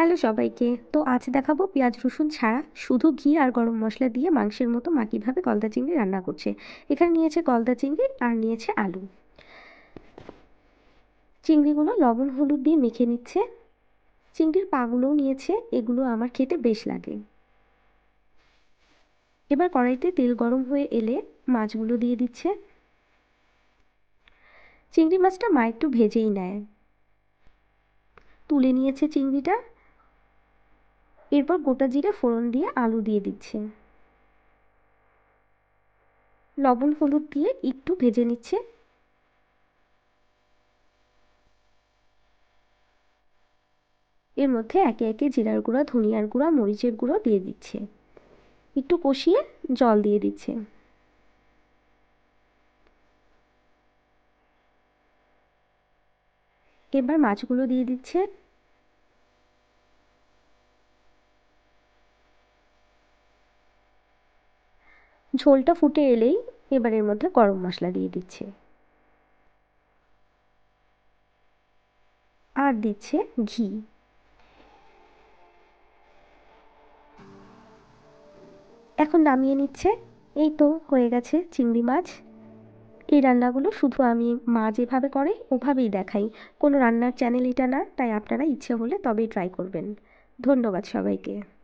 Hello সবাইকে। তো আজ দেখাবো পেঁয়াজ, রসুন ছাড়া শুধু ঘি আর গরম মশলা দিয়ে মাংসের মতো মা কীভাবে গলদা চিংড়ি রান্না করছে। এখানে নিয়েছে গলদা চিংড়ি আর নিয়েছে আলু। চিংড়িগুলো লবণ, হলুদ দিয়ে মেখে নিচ্ছে। চিংড়ির পাগুলোও নিয়েছে, এগুলো আমার খেতে বেশ লাগে। এবার কড়াইতে তেল গরম হয়ে এলে মাছগুলো দিয়ে দিচ্ছে। চিংড়ি মাছটা মা একটু ভেজেই নেয়। তুলে নিয়েছে চিংড়িটা। এরপর গোটা জিরে ফোড়ন দিয়ে আলু দিয়ে দিচ্ছে। লবণ হলুদ দিয়ে একটু ভেজে নিচ্ছে। এর মধ্যে একে একে জিরার গুঁড়া, ধনিয়ার গুঁড়া, মরিচের গুঁড়ো দিয়ে দিচ্ছে। একটু কষিয়ে জল দিয়ে দিচ্ছে। এবার মাছগুলো দিয়ে দিচ্ছে। ঝোলটা ফুটে এলেই এবার এর মধ্যে গরম মশলা দিয়ে দিচ্ছে। আর দিচ্ছে ঘি। এখন নামিয়ে নিচ্ছে। এই তো হয়ে গেছে চিংড়ি মাছ। এই রান্নাগুলো শুধু আমি মা যেভাবে করে, ওভাবেই দেখাই। কোনো রান্নার চ্যানেল এটা না, তাই আপনারা ইচ্ছে হলে তবেই ট্রাই করবেন। ধন্যবাদ সবাইকে।